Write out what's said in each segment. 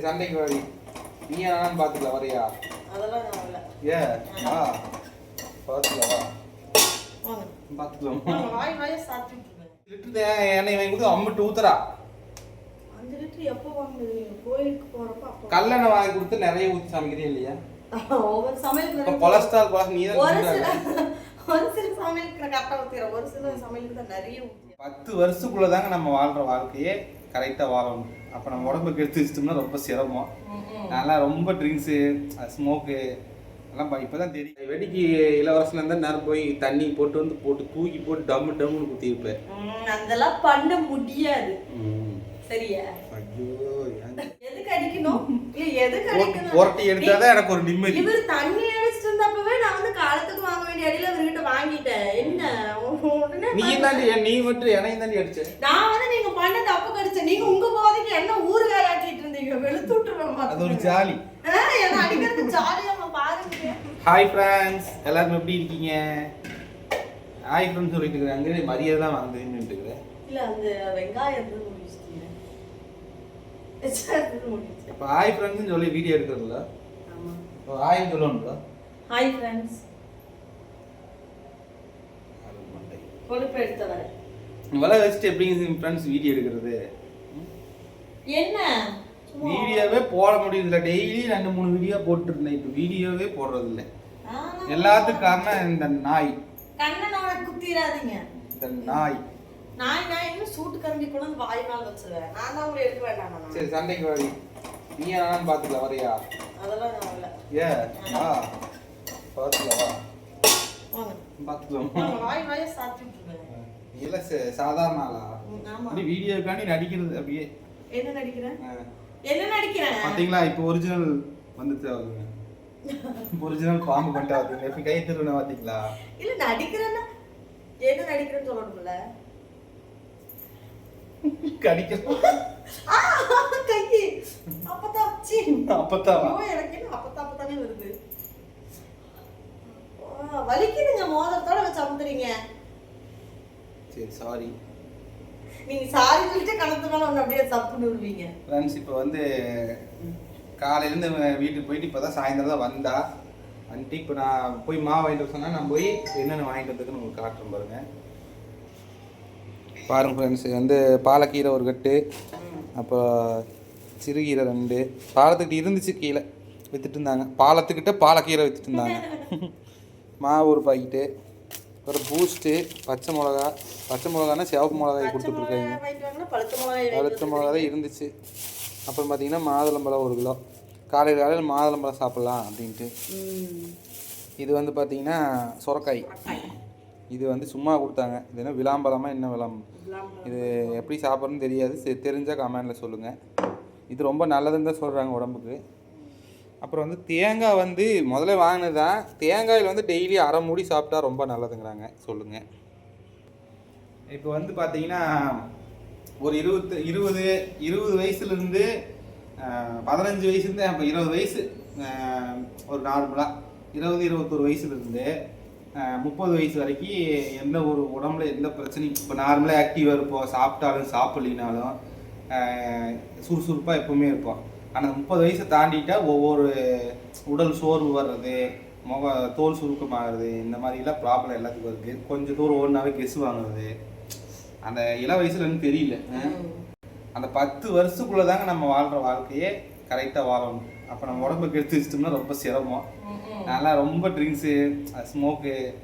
சண்டைக்கு வாடி நீ என்னன்னு பாத்துக்கல வரையா? அதெல்லாம் நான் வரல. ஏ ஆ பாத்துக்கல வா. வாங்க. வாய் வாயை லிட்டர் அம்மிட்டு ஊத்துறா. அஞ்சு லிட்டர் எப்போ வாங்குனது? நீங்க கோயிலுக்கு போறப்ப அப்போ. கல்லெண்ணெய் வாங்கி கொடுத்து நிறைய ஊத்தி சமைக்கிறீ இல்லையா? ஒவ்வொரு நிறைய- கொலஸ்ட்ரால் கொலஸ்ட்ரால் நீ ஒரு தான் சில. ஒரு சில சமையலுக்கு கரெக்டாக ஒரு சில சமையலுக்கு தான் நிறைய ஊற்றுறேன் பத்து வருஷத்துக்குள்ள தாங்க நம்ம வாழ்ற வாழ்க்கையே. கரெக்டா வாழணும் அப்ப நம்ம உடம்புக்கு எடுத்து வச்சிட்டோம்னா ரொம்ப சிரமம். நல்லா ரொம்ப ட்ரிங்க்ஸு ஸ்மோக்கு எல்லாம் ப- இப்பதான் தெரியும் வெடிக்கு இளவரசல இருந்தா நேரம் போய் தண்ணி போட்டு வந்து போட்டு தூக்கி போட்டு டம்மு டம்முன்னு குத்திருப்பேன் அதெல்லாம் பண்ண முடியாது. சரியா? ஐயோ ஏன்? எதுக்கு அடிக்கணும்? எதுக்கு அடிக்கணும்? புரட்டி எடுத்தாதான் எனக்கு ஒரு நிம்மதி. இவர் தண்ணி அடிச்சிட்டு இருந்தப்பவே நான் வந்து காலத்துக்கு வாங்க வேண்டிய அடியில இவர்கிட்ட வாங்கிட்டேன் என்ன உடனே நீ தாண்டி நீ மட்டும் என்னையும் தாண்டி அடிச்ச? நான் வந்து நீங்க பண்ண தப்பு கடிச்சேன் நீங்க உங்க போதைக்கு என்ன ஊறுகாய் ஆட்டிட்டு இருந்தீங்க? வெளுத்து விட்டுருவேன் அது ஒரு. ஜாலி. என்ன அடிக்கிறது ஜாலியா பாருங்க. ஹாய் ஃப்ரெண்ட்ஸ் எல்லாரும் எப்படி இருக்கீங்க? ஹாய் ஃப்ரெண்ட்ஸ் சொல்லிட்டு இருக்கிறாங்க மரியாதை தான் வாங்குதுன்னு இருக்கிறேன் இல்ல அந்த வெங்காயம் ஹாய் ஃப்ரெண்ட்ஸ்னு சொல்லி வீடியோ எடுக்கிறதுல ஹாய்னு சொல்லணும்ல. ஹாய் ஃப்ரெண்ட்ஸ் கொழுப்பு எடுத்து வரேன் வலை வச்சுட்டு எப்படி ஃப்ரெண்ட்ஸ் வீடியோ எடுக்கிறது? என்ன? வீடியோவே போட முடியுதுல டெய்லி ரெண்டு மூணு வீடியோ போட்டுருந்தேன். இப்போ வீடியோவே போடுறது இல்லை எல்லாத்துக்கும் காரணம் இந்த நாய். கண்ணனோட குத்திராதீங்க இந்த நாய். நாய் நாய் இன்னும் சூட்டு கரண்டி வந்து வாய் வச்சிருவேன். நான் தான் உங்களை எடுக்க வேண்டாம் சரி சண்டைக்கு வாடி. நீ என்னன்னு பாத்துக்கல வரையா? அதெல்லாம் நான் வரல. ஏ ஆ பாத்துக்கல வா. வாங்க. இல்ல சாதாரண ஆளா? நடிக்கிறது அப்படியே. என்ன நடிக்கிறேன். என்ன நடிக்கிறேன் பாத்தீங்களா இப்போ ஒரிஜினல் வந்துச்சு அவருங்க ஒரிஜினல் பாம்பு பண்ணிட்டு பார்த்தீங்களா? இப்போ கை திருவின பாத்தீங்களா இல்ல நடிக்கிறேன்னா என்ன நடிக்கிறேன்னு சொல்லணும்ல? கடிக்க. ஆ, கை. அப்பதான் ஐயோ, எனக்கு என்ன அப்பதான் அப்பதானே வருது? வலிக்குதுங்க மோதிரத்தோட வச்சு அமுத்துறீங்க. சரி சாரி நீங்க சாரி சொல்லிட்டு கணத்து மேல ஒண்ணு அப்படியே தப்புன்னு விடுவீங்க. ஃப்ரெண்ட்ஸ் இப்போ வந்து காலையிலேருந்து வீட்டுக்கு போயிட்டு இப்போ தான் சாயந்தரம் தான் வந்தா. வந்துட்டு இப்போ நான் போய் மாவு வாங்கிட்டு வர சொன்னா நான் போய் என்னென்ன வாங்கிட்டு வந்ததுன்னு உங்களுக்கு காட்டுறேன் பாருங்க. பாருங்க ஃப்ரெண்ட்ஸ் வந்து பாலக்கீரை ஒரு கட்டு அப்புறம் சிறுகீரை ரெண்டு. பாலத்துக்கிட்ட இருந்துச்சு கீழே வித்துட்டு இருந்தாங்க. பாலத்துக்கிட்ட பாலக்கீரை வித்துட்டு இருந்தாங்க. மாவு ஒரு பாக்கெட்டு அப்புறம் பூஸ்ட்டு பச்சை மிளகா பச்சை மிளகானா சிவப்பு மிளகாய் கொடுத்துட்ருக்காங்க. பழுத்த மிளகா தான் இருந்துச்சு. அப்புறம் பார்த்தீங்கன்னா மாதுளம்பழம் ஒரு கிலோ. காலையில் காலையில் மாதுளம்பழம் சாப்பிட்லாம் அப்படின்ட்டு. இது வந்து பார்த்தீங்கன்னா சுரக்காய். இது வந்து சும்மா கொடுத்தாங்க. இது என்ன விளாம்பழமா என்ன விளாம்? இதெல்லாம் இது எப்படி சாப்பிட்றதுன்னு தெரியாது. தெரிஞ்சால் கமெண்டில் சொல்லுங்கள் இது ரொம்ப நல்லதுன்னு தான் சொல்கிறாங்க உடம்புக்கு. அப்புறம் வந்து தேங்காய் வந்து முதல்ல வாங்கினது தான் தேங்காயில் வந்து டெய்லி அரை மூடி சாப்பிட்டா ரொம்ப நல்லதுங்கிறாங்க. சொல்லுங்கள் இப்போ வந்து பார்த்தீங்கன்னா ஒரு இருபத்து இருபது இருபது வயசுலேருந்து பதினஞ்சு வயசுலேருந்து இப்போ இருபது வயசு ஒரு நார்மலாக இருபது இருபத்தொரு வயசுலேருந்து முப்பது வயசு வரைக்கும் எந்த ஒரு உடம்புல எந்த பிரச்சனையும் இப்போ நார்மலாக ஆக்டிவாக இருப்போம் சாப்பிட்டாலும் சாப்பிட்லினாலும் சுறுசுறுப்பாக எப்போவுமே இருப்போம். ஆனால் முப்பது வயசை தாண்டிட்டா ஒவ்வொரு உடல் சோர்வு வர்றது முக தோல் சுருக்கமாகிறது இந்த மாதிரிலாம் ப்ராப்ளம் எல்லாத்துக்கும் இருக்குது கொஞ்சம் தூரம் ஓடினாவே கெசு வாங்குறது. அந்த இள வயசுல எனக்கு தெரியல. அந்த பத்து வருஷத்துக்குள்ள தாங்க நம்ம வாழ்ற வாழ்க்கையே கரெக்டாக வாழணும். அப்போ நம்ம உடம்புக்கு எடுத்து வச்சிட்டோம்னா ரொம்ப சிரமம். நல்லா ரொம்ப ட்ரிங்க்ஸு ஸ்மோக்கு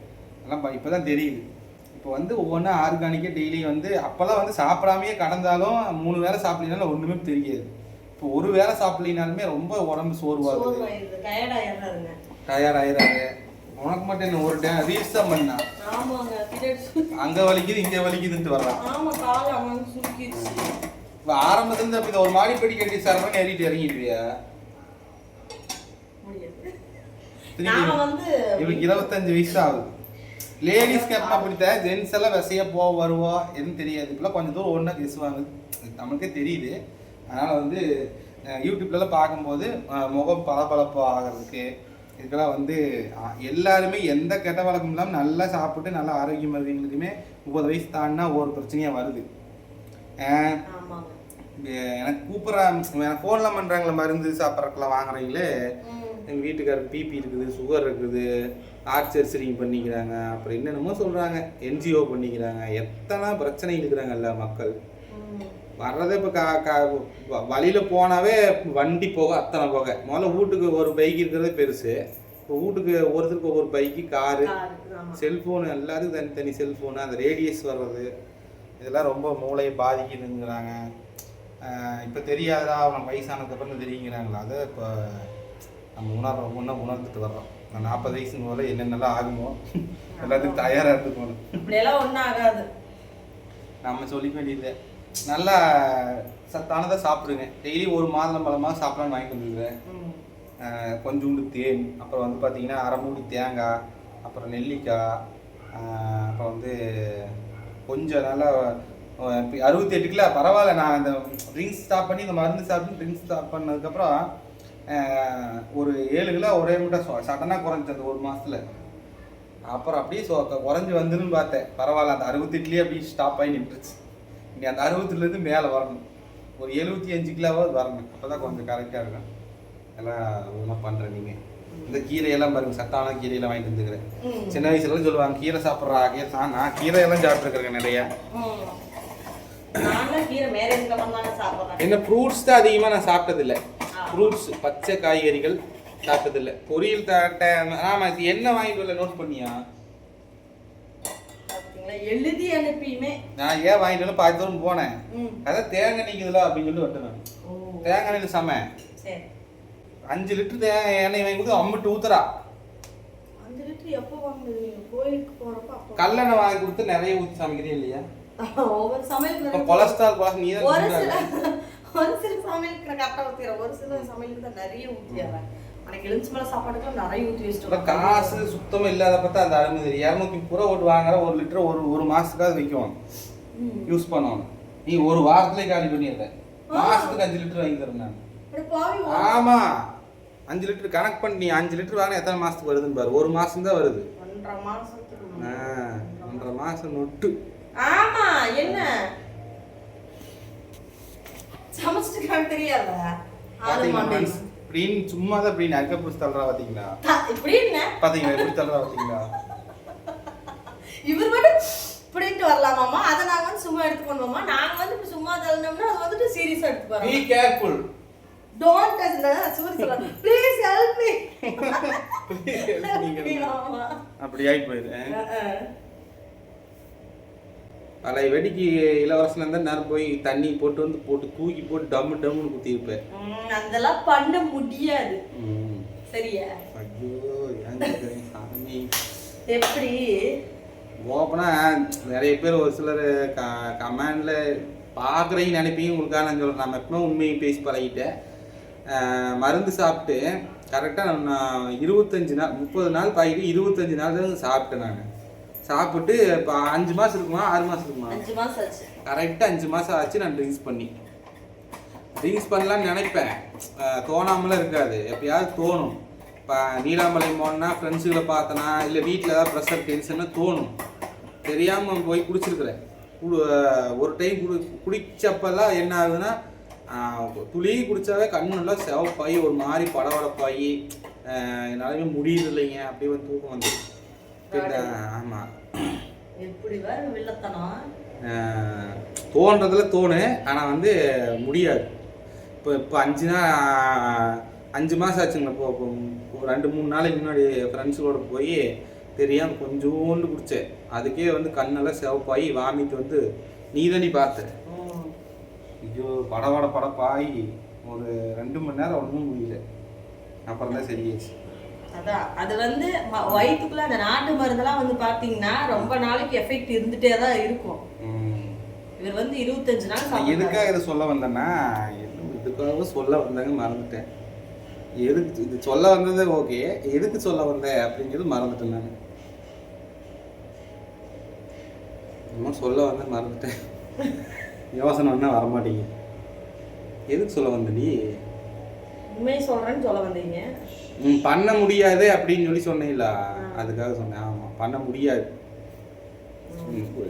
எல்லாம் ப- இப்பதான் தெரியுது. இப்போ வந்து ஒவ்வொன்றா ஆர்கானிக்காக டெய்லி வந்து அப்போல்லாம் வந்து சாப்பிடாமையே கடந்தாலும் மூணு வேளை சாப்பிடலினாலும் ஒன்றுமே தெரியாது. இப்போ ஒரு வேளை சாப்பிடலினாலுமே ரொம்ப உடம்பு சோர்வாகுது டயர்ட் ஆயிடுறாங்க உனக்கு மட்டும் என்ன ஒரு டைம் ரீல்ஸ் தான் பண்ணா? அங்கே வலிக்குது இங்கே வலிக்குதுன்ட்டு வர்றான் இப்போ ஆரம்பத்துலேருந்து அப்போ இதை ஒரு மாடிப்படி கட்டி சரவணி ஏறிட்டு இறங்கிடுவியா? இவளுக்கு இருபத்தஞ்சு வயசு ஆகுது. லேடிஸ்க்கு எப்போ பிடித்த ஜென்ஸ் எல்லாம் விசைய போ வருவோம் எதுவும் தெரியாது. இப்பெல்லாம் கொஞ்சம் தூரம் ஒன்றா பேசுவாங்க. நம்மளுக்கே தெரியுது. அதனால் வந்து யூடியூப்லலாம் பார்க்கும்போது முகம் பளபளப்பு ஆகிறதுக்கு இதுக்கெல்லாம் வந்து எல்லாருமே எந்த கெட்ட வழக்கம் இல்லாமல் நல்லா சாப்பிட்டு நல்லா ஆரோக்கியமாக இருக்கவங்களுக்குமே முப்பது வயசு தாண்டினா ஒவ்வொரு பிரச்சனையாக வருது எனக்கு கூப்பிட்ற ஃபோன்லாம் பண்ணுறாங்களே மருந்து சாப்பிட்றதுக்குலாம் வாங்குறீங்களே. எங்கள் வீட்டுக்காரருக்கு பிபி இருக்குது சுகர் இருக்குது ஹார்ட் சர்ஜரிங் பண்ணிக்கிறாங்க அப்புறம் என்னென்னமோ சொல்கிறாங்க என்ஜிஓ பண்ணிக்கிறாங்க எத்தனை பிரச்சனை இருக்கிறாங்கல்ல மக்கள். வர்றதே இப்போ கா கா வழியில போனாவே வண்டி போக அத்தனை போக. முதல்ல வீட்டுக்கு ஒரு பைக் இருக்கிறதே பெருசு. இப்போ வீட்டுக்கு ஒருத்தருக்கு ஒவ்வொரு பைக்கு காரு. செல்ஃபோனு எல்லாத்துக்கும் தனித்தனி செல்ஃபோனு அந்த ரேடியஸ் வர்றது. இதெல்லாம் ரொம்ப மூளையை பாதிக்குதுங்கிறாங்க. இப்போ தெரியாதா அவங்க வயசானதுக்கு அப்புறம் தெரியுங்கிறாங்களா? அதை இப்போ நம்ம உணர்ற ஒன்றா உணர்ந்துட்டு வர்றோம். நான் நாற்பது வயசுக்கு போல என்னென்னலாம் ஆகுமோ எல்லாத்துக்கும் தயாராக இருந்துக்கணும் இப்படியெல்லாம் ஒண்ணும் ஆகாது. நம்ம சொல்லிக்க வேண்டியது நல்லா சத்தானதாக சாப்பிடுங்க. டெய்லி ஒரு மாதுளம் பழமாக சாப்பிடலாம்னு வாங்கி வந்துருக்குறேன். கொஞ்சோண்டு தேன் அப்புறம் வந்து பார்த்தீங்கன்னா அரை மூடி தேங்காய் அப்புறம் நெல்லிக்காய் அப்புறம் வந்து கொஞ்சம் நல்லா அறுபத்தி எட்டு கிலோ பரவாயில்ல நான் இந்த ட்ரிங்க்ஸ் ஸ்டாப் பண்ணி இந்த மருந்து சாப்பிட்டு ட்ரிங்க்ஸ் ஸ்டாப் பண்ணதுக்கப்புறம் ஒரு ஏழு கிலோ ஒரே முட்டை சடனாக குறைஞ்சி அந்த ஒரு மாதத்தில் அப்புறம் அப்படியே குறைஞ்சி வந்துருன்னு பார்த்தேன். பரவாயில்ல அந்த அறுபத்தெட்டுலேயே அப்படியே ஸ்டாப் ஆகி நின்றுச்சு. இனி அந்த அறுபத்துலேருந்து மேலே வரணும். ஒரு எழுபத்தி அஞ்சு கிலோவாவது வரணும். அப்போ தான் கொஞ்சம் கரெக்டாக இருக்கும். எல்லாம் ஒன்றும் பண்ணுறேன் நீங்கள் இந்த கீரையெல்லாம் பாருங்க சத்தான கீரையெல்லாம் வாங்கிட்டு வந்துக்கிறேன். சின்ன வயசுல சொல்லுவாங்க கீரை சாப்பிட்றா கீரை சா நான் கீரையெல்லாம் சாப்பிட்ருக்கேன் நிறையா. என்ன ஃப்ரூட்ஸ் தான் அதிகமாக நான் சாப்பிட்டதில்ல. ஃப்ரூட்ஸ் பச்சை காய்கறிகள் சாப்பிட்டதில்ல. பொரியல் தாட்ட ஆமாம் இது என்ன வாங்கிட்டு வரல நோட் பண்ணியா? எழுதி அனுப்பியுமே. நான் ஏன் வாங்கிட்டு பாதி தூரம் போனேன். அதான் தேங்காய் நிற்குதுல அப்படின்னு சொல்லி விட்டேன் தேங்காய் எண்ணெய் செம. அஞ்சு லிட்டர் தேங்காய் எண்ணெய் வாங்கி கொடுத்து அம்மிட்டு ஊத்துறா. அஞ்சு லிட்டர் எப்போ கோயிலுக்கு போறப்ப வாங்கி கொடுத்து நிறைய ஊற்றி சமைக்கிறீங்க இல்லையா? ஒவ்வொரு சமையல் கொலஸ்ட்ரால் நீ தான். ஒரு சில சமையலுக்கு கரெக்டாக ஊற்றிடுறேன் ஒரு சில சமையலுக்கு தான் நிறைய ஊற்றிடுறேன் எனக்கு எலுமிச்சு மலை சாப்பாட்டுக்குலாம் நிறைய ஊற்றி வச்சுட்டு காசு சுத்தமா இல்லாத பார்த்தா அந்த அருமை இரநூத்தி ரூபா ஓட்டு வாங்குற ஒரு லிட்டர் ஒரு ஒரு மாசத்துக்காவது விற்கும் ம். யூஸ் பண்ணணும். நீ ஒரு வாரத்திலே காலி பண்ணிடுற. மாசத்துக்கு அஞ்சு லிட்டர் வாங்கி தரேன் நான். அட பாவி ஆமா. அஞ்சு லிட்டர் கணக்கு பண்ணி நீ அஞ்சு லிட்டர் வாங்கினா எத்தனை மாசத்துக்கு வருதுன்னு பாரு. ஒரு மாசம் தான் வருது. ஒன்றரை ஆ, ஒன்றரை மாசம் நொட்டு ஆமா என்ன சமைச்சிட்டு தெரியாதா சும்மா தான் இப்படி நக்க பிடிச்சி தள்ளுறா பாத்தீங்களா? இப்படி என்ன? பாத்தீங்களா எப்படி தள்ளுறா பாத்தீங்களா? இவர் மட்டும் இப்படின்ட்டு வரலாமாமா அதை நாங்க வந்து சும்மா எடுத்து பண்ணுவோமா நாங்க வந்து இப்படி சும்மா தள்ளனோம்னா அது வந்துட்டு சீரியஸா எடுத்து பி போறோம் கேர்ஃபுல் டோன்ட் டச் சூரி சொல்றாங்க ப்ளீஸ் ஹெல்ப் மீ அப்படி போயிரு பழைய வெடிக்கு இளவரசன் இருந்தால் நேரம் போய் தண்ணி போட்டு வந்து போட்டு தூக்கி போட்டு டம்மு டம்முன்னு குத்திருப்பேன் அதெல்லாம் பண்ண முடியாது. சரியா? ஐயோ? சாமி. எப்படி? ஓப்பனா நிறைய பேர் ஒரு சிலர் க கமெண்டில் பார்க்குறீங்க நினைப்பீங்க உங்களுக்காக நான் சொல்கிறேன் நம்ம எப்பவுமே உண்மையை பேசி பழகிட்டேன் மருந்து சாப்பிட்டு கரெக்டாக நான் இருபத்தஞ்சு நாள் முப்பது நாள் பாக்கிட்டு இருபத்தஞ்சு நாள் சாப்பிட்டேன் நான். சாப்பிட்டு இப்போ அஞ்சு மாதம் இருக்குமா? ஆறு மாதம் இருக்குமா? அஞ்சு மாசம் ஆச்சு. கரெக்டாக அஞ்சு மாதம் ஆச்சு நான் ட்ரிங்க்ஸ் பண்ணி. ட்ரிங்க்ஸ் பண்ணலாம்னு நினைப்பேன். தோணாமலாம் இருக்காது. எப்பயாவது தோணும். இப்போ நீலாமலை போனா ஃப்ரெண்ட்ஸுகளை பார்த்தனா இல்லை வீட்டில் ஏதாவது ப்ரெஷர் டென்ஷன்னு தோணும். தெரியாமல் போய் குடிச்சிருக்கிறேன். குடு ஒரு டைம் குடி குடிச்சப்பெல்லாம் என்ன ஆகுதுன்னா துளி குடிச்சாவே கண்ணு நல்லா சிவப்பாகி ஒரு மாதிரி படபடப்பாகி அஹ் என்னாலுமே முடியல இல்லைங்க அப்படியே வந்து தூக்கம் வந்து ஆமாம் எப்படி வேற வில்லத்தனம்? ஆஹ் தோன்றதுல தோணு ஆனால் வந்து முடியாது. இப்போ இப்போ அஞ்சு நாள் அஞ்சு மாதம் ஆச்சுங்க இப்போ இப்போ ரெண்டு மூணு நாளைக்கு முன்னாடி ஃப்ரெண்ட்ஸுகளோட போய் தெரியாமல் கொஞ்சோண்டு குடித்தேன் அதுக்கே வந்து கண்ணெல்லாம் சிவப்பாகி வாமிட்டு வந்து நீ தானே பார்த்த. ஐயோ படபட படப்பாகி ஒரு ரெண்டு மணி நேரம் ஒன்றும் முடியல. அப்புறம் தான் சரியாச்சு அதான். அது வந்து வயித்துக்குள்ள அந்த நாட்டு மருந்தெல்லாம் வந்து பாத்தீங்கன்னா ரொம்ப நாளைக்கு எஃபெக்ட் இருந்துட்டே தான் இருக்கும். இவர் வந்து இருபத்தஞ்சு நாள். எதுக்காக இதை சொல்ல வந்தேன்னா இதுக்காக சொல்ல வந்தாங்க மறந்துட்டேன். எதுக்கு இது சொல்ல வந்தது ஓகே எதுக்கு சொல்ல வந்தேன் அப்படிங்கிறது மறந்துட்டேன் நான். என்னமோ சொல்ல வந்தேன் மறந்துட்டேன். யோசனை ஒன்றா வரமாட்டேங்குது. எதுக்கு சொல்ல வந்த நீ? உண்மையை சொல்றேன்னு சொல்ல வந்தீங்க. ம், பண்ண முடியாது அப்படின்னு சொல்லி சொன்னீங்களா அதுக்காக சொன்னேன். ஆமாம் பண்ண முடியாது.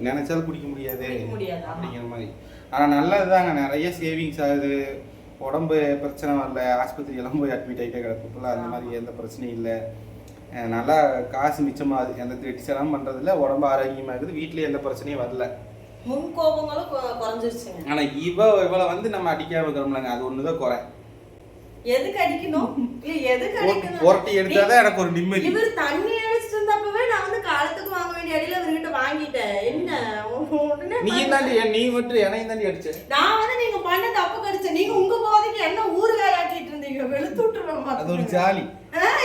நினைச்சாலும் குடிக்க முடியாது. அப்படிங்கிற மாதிரி. ஆனால் நல்லதுதாங்க. நிறைய சேவிங்ஸ் ஆகுது. உடம்பு பிரச்சனை வரல. ஆஸ்பத்திரி எல்லாம் போய் அட்மிட் ஆகிட்டே கிடக்குப்பல அந்த மாதிரி எந்த பிரச்சனையும் இல்லை. நல்லா காசு மிச்சமாகுது. எந்த திருட்டி செலவும் பண்ணுறதில்ல உடம்பு ஆரோக்கியமாக இருக்குது வீட்லேயும் எந்த பிரச்சனையும் வரல. முன் கோபங்களும் கொ- குறைஞ்சிருச்சுங்க. ஆனால் இவ இவளை வந்து நம்ம அடிக்காம இருக்கிறோம்லங்க. அது ஒன்று தான் குறை. எதுக்கு அடிக்கணும்? இல்ல எதுக்கு அடிக்கணும்? புரட்டி எடுத்தாதான் எனக்கு ஒரு நிம்மதி. இவர் தண்ணி அடிச்சிட்டு இருந்தப்பவே நான் வந்து காலத்துக்கு வாங்க வேண்டிய அடியில இவர்கிட்ட வாங்கிட்டேன். என்ன? உடனே நீ தாண்டி நீ மட்டும் என்னையும் தாண்டி அடிச்ச? நான் வந்து நீங்க பண்ண தப்பு கடிச்ச. நீங்க உங்க போதைக்கு என்ன ஊறுகாய் ஆக்கிட்டு இருந்தீங்க? வெளுத்து விட்டுருவேன் அது ஒரு. ஜாலி.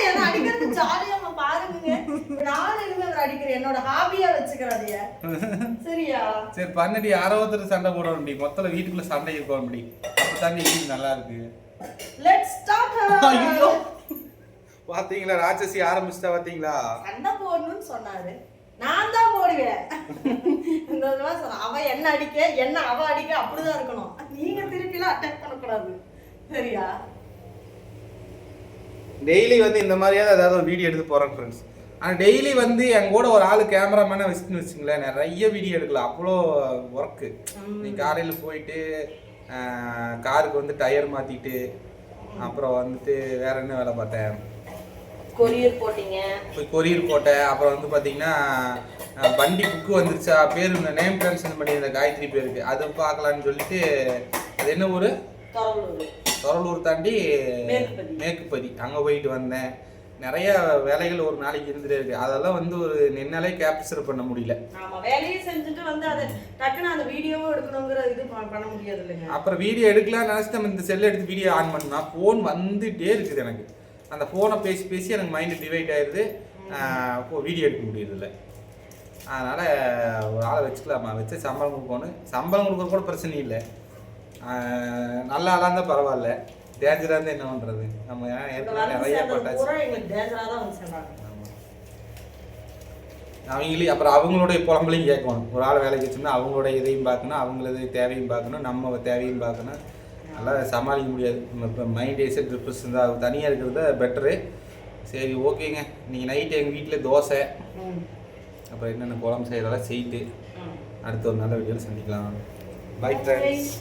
என்ன அடிக்கிறது ஜாலியா பாருங்க நான் இனிமே அவர் அடிக்கிறேன். என்னோட ஹாபியா வச்சுக்கிறேன் அதைய. சரியா? சரி பண்ணடி. யாரோ ஒருத்தர் சண்டை போடணும்டி மொத்தம் வீட்டுக்குள்ள சண்டை இருக்கணும்டி அப்போ தாண்டி வீடு நல்லா இருக்கு. லெட்ஸ் ஸ்டார்ட் ஐயோ. பாத்தீங்களா ராட்சசி ஆரம்பிச்சிட்டா பாத்தீங்களா? சண்டை போடணும்னு சொன்னாரு. நான் தான் போடுவேன். இந்த அவன் என்ன அடிக்க என்ன அவ அடிக்க அப்படிதான் இருக்கணும். நீங்க திருப்பிலாம் அட்டாக் பண்ணக்கூடாது. சரியா? டெய்லி வந்து இந்த மாதிரியாவது ஏதாவது ஒரு வீடியோ எடுத்து போகிறேன் ஃப்ரெண்ட்ஸ் ஆனால் டெய்லி வந்து என் கூட ஒரு ஆள் கேமராமேனை வச்சுன்னு வச்சுங்களேன் நிறைய வீடியோ எடுக்கலாம். அவ்வளோ ஒர்க்கு நீ காலையில் போயிட்டு காருக்கு வந்து டயர் மாற்றிட்டு அப்புறம் வந்துட்டு வேற என்ன வேலை பார்த்தேன்? கொரியர் போட்டீங்க. போய் கொரியர் போட்டேன். அப்புறம் வந்து பார்த்தீங்கன்னா வண்டி புக்கு வந்துருச்சா? பேர் நேம் ட்ரான்ஸ்ஃபர் பண்ணியிருந்த காயத்ரி பேருக்கு. அது பார்க்கலான்னு சொல்லிட்டு அது என்ன ஊர்? தொடர்பு தொரலூர் தாண்டி. மேற்குப்பதி. அங்கே போயிட்டு வந்தேன். நிறைய வேலைகள் ஒரு நாளைக்கு இருந்துட்டே இருக்கு. அதெல்லாம் வந்து ஒரு நின்னாலே கேப்சர் பண்ண முடியல. ஆமா வேலையை செஞ்சுட்டு வந்து அதை டக்குன்னு அந்த வீடியோவும் எடுக்கணுங்கிற இது பண்ண முடியாது இல்லைங்க அப்புறம் வீடியோ எடுக்கலாம் நினச்சி நம்ம இந்த செல்லை எடுத்து வீடியோ ஆன் பண்ணா ஃபோன் வந்துட்டே இருக்குது எனக்கு. அந்த ஃபோனை பேசி பேசி எனக்கு மைண்டு டிவைட் ஆயிடுது வீடியோ எடுக்க முடியறதில்ல. அதனால் ஒரு ஆளை வச்சுக்கலாமா? வச்சு சம்பளம் கொடுக்கணும். சம்பளம் கொடுக்க கூட பிரச்சனை இல்லை. நல்ல இருந்தால் பரவாயில்ல. டேஞ்சராக இருந்தால் என்ன பண்ணுறது நம்ம ஏற்கனவே நிறைய பட்டாச்சு. தான் அவங்களே அப்புறம் அவங்களுடைய புலம்பலையும் கேட்கணும். ஒரு ஆள் வேலைக்கு வச்சோம்னா அவங்களோட இதையும் பார்க்கணும் அவங்களது தேவையும் பார்க்கணும் நம்ம தேவையும் பார்க்கணும். நல்லா சமாளிக்க முடியாது. இப்போ மைண்ட் ஏசட் ட்ரிப்ஸ் இருந்தால் தனியாக இருக்கிறது பெட்டரு சரி ஓகேங்க. நீங்கள் நைட்டு எங்கள் வீட்டில் தோசை. அப்புறம் என்னென்ன குழம்பு செய்கிறதெல்லாம் செய்யிட்டு. அடுத்த ஒரு நல்ல வீடியோவில் சந்திக்கலாம். Bye friends